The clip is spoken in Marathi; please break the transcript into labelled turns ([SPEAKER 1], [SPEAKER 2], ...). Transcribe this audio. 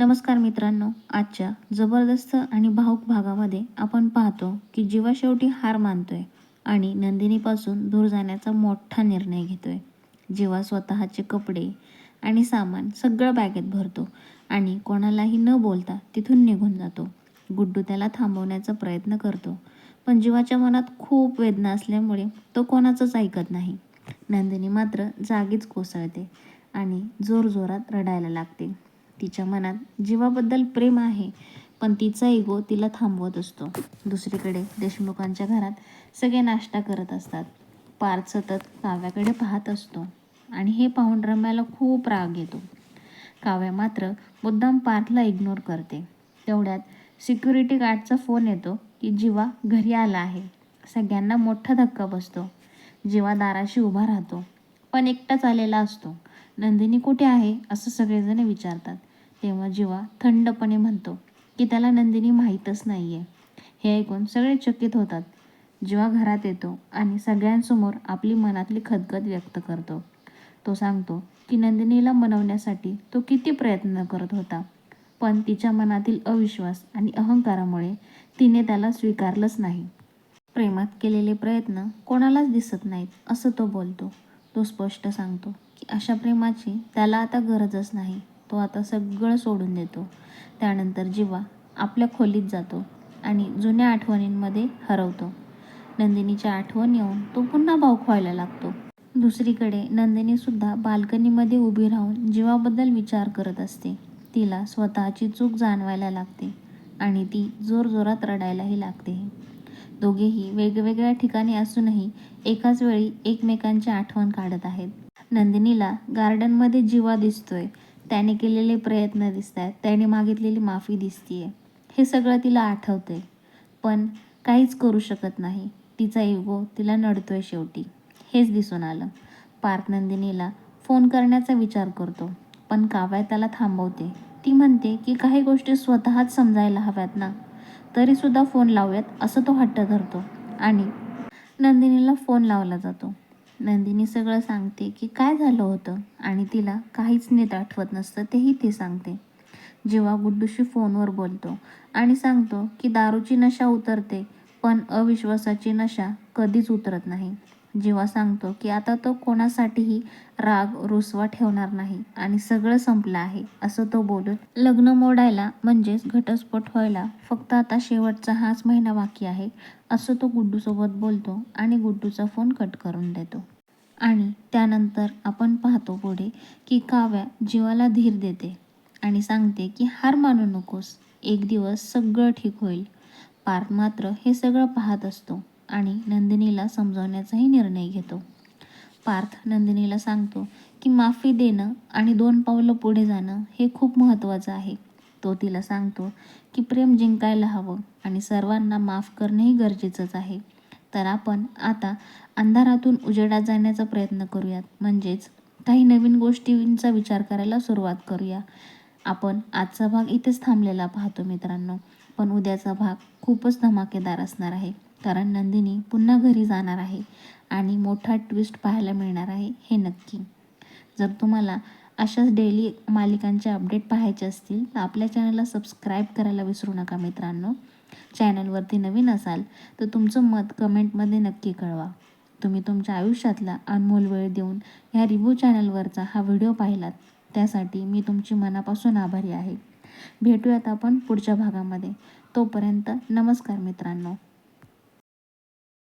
[SPEAKER 1] नमस्कार मित्रांनो आजच्या जबरदस्त आणि भाऊक भागामध्ये आपण पाहतो की जीवा शेवटी हार मानतोय आणि नंदिनीपासून दूर जाण्याचा मोठा निर्णय घेतोय. जीवा स्वतःचे कपडे आणि सामान सगळं बॅगेत भरतो आणि कोणालाही न बोलता तिथून निघून जातो. गुड्डू त्याला थांबवण्याचा प्रयत्न करतो पण जीवाच्या मनात खूप वेदना असल्यामुळे तो कोणाचंच ऐकत नाही. नंदिनी मात्र जागीच कोसळते आणि जोरजोरात रडायला लागते. तिच्या मनात जीवाबद्दल प्रेम आहे पण तिचा इगो तिला थांबवत असतो. दुसरीकडे देशमुखांच्या घरात सगळे नाश्ता करत असतात. पार्थ सतत काव्याकडे पाहत असतो आणि हे पाहून रम्याला खूप राग येतो. काव्या मात्र मुद्दाम पार्थला इग्नोर करते. तेवढ्यात सिक्युरिटी गार्डचा फोन येतो की जीवा घरी आला आहे. सगळ्यांना मोठा धक्का बसतो. जीवा दाराशी उभा राहतो. पण एकटाच आलेला असतो. नंदिनी कुठे आहे असं सगळेजण विचारतात. तेव्हा जीवा थंडपणे म्हणतो की त्याला नंदिनी माहीतच नाही आहे हे ऐकून सगळे चकित होतात. जीवा घरात येतो आणि सगळ्यांसमोर आपली मनातली खदखद व्यक्त करतो. तो सांगतो की नंदिनीला मनवण्यासाठी तो किती प्रयत्न करत होता. पण तिच्या मनातील अविश्वास आणि अहंकारामुळे तिने त्याला स्वीकारलंच नाही. प्रेमात केलेले प्रयत्न कोणालाच दिसत नाहीत असं तो बोलतो. तो स्पष्ट सांगतो की अशा प्रेमाची त्याला आता गरजच नाही. तो आता सगळं सोडून देतो. त्यानंतर जिवा आपल्या खोलीत जातो आणि जुन्या आठवणींमध्ये हरवतो. नंदिनीच्या आठवण येऊन तो पुन्हा भाव व्हायला लागतो. दुसरीकडे नंदिनीसुद्धा बाल्कनीमध्ये उभी राहून जीवाबद्दल विचार करत असते. तिला स्वतःची चूक जाणवायला लागते आणि ती जोरजोरात रडायलाही लागते. दोघेही वेगवेगळ्या ठिकाणी असूनही एकाच वेळी एकमेकांची आठवण काढत आहेत. नंदिनीला गार्डनमध्ये जीवा दिसतोय त्याने केलेले प्रयत्न दिसत आहेत त्याने मागितलेली माफी दिसतीये. हे सगळं तिला आठवतंय. पण काहीच करू शकत नाही. तिचा इगो तिला नडतोय शेवटी. हेच दिसून आलं. पार्थ नंदिनीला फोन करण्याचा विचार करतो. पण काव्या त्याला थांबवते. ती म्हणते की काही गोष्टी स्वतःच समजायला हव्यात ना? तरीसुद्धा फोन लावूयात असं तो हट्ट धरतो. आणि नंदिनीला फोन लावला जातो. नंदिनी सगळं सांगते की काय झालं होतं आणि तिला काहीच नीट आठवत नसतं तेही ती सांगते. जेव्हा गुड्डूशी फोनवर बोलतो आणि सांगतो की दारूची नशा उतरते पण अविश्वासाची नशा कधीच उतरत नाही. जेव्हा सांगतो की आता तो कोणासाठीही राग रुसवा ठेवणार नाही आणि सगळं संपलं आहे असं तो बोलून लग्न मोडायला म्हणजेच घटस्फोट व्हायला फक्त आता शेवटचा हाच महिना बाकी आहे असं तो गुड्डूसोबत बोलतो आणि गुड्डूचा फोन कट करून देतो. आणि त्यानंतर आपण पाहतो पुढे की काव्या जीवाला धीर देते आणि सांगते की हार मानू नकोस एक दिवस सगळं ठीक होईल. पार्थ मात्र हे सगळं पाहत असतो. आणि नंदिनीला समजवण्याचाही निर्णय घेतो. पार्थ नंदिनीला सांगतो की माफी देणं आणि दोन पावलं पुढे जाणं हे खूप महत्त्वाचं आहे. तो तिला सांगतो की प्रेम जिंकायला हवं आणि सर्वांना माफ करणंही गरजेचंच आहे. तर आपण आता अंधारातून उजेडात जाण्याचा प्रयत्न करूयात. म्हणजेच काही नवीन गोष्टींचा विचार करायला सुरुवात करूया. आपण आजचा भाग इथेच थांबलेला पाहतो मित्रांनो. पण उद्याचा भाग खूपच धमाकेदार असणार आहे. कारण नंदिनी पुन्हा घरी जाणार आहे आणि मोठा ट्विस्ट पाहायला मिळणार आहे हे नक्की. जर तुम्हाला अशाच डेली मालिकांचे अपडेट पाहायचे असतील तर आपल्या चॅनलला सबस्क्राईब करायला विसरू नका मित्रांनो. चॅनलवरती नवीन असाल तर तुमचं मत कमेंटमध्ये नक्की कळवा. तुम्ही तुमच्या आयुष्यातला अनमोल वेळ देऊन ह्या रिव्ह्यू चॅनलवरचा हा व्हिडिओ पाहिलात त्यासाठी मी तुमची मनापासून आभारी आहे. भेटूयात आपण पुढच्या भागामध्ये. तोपर्यंत नमस्कार मित्रांनो.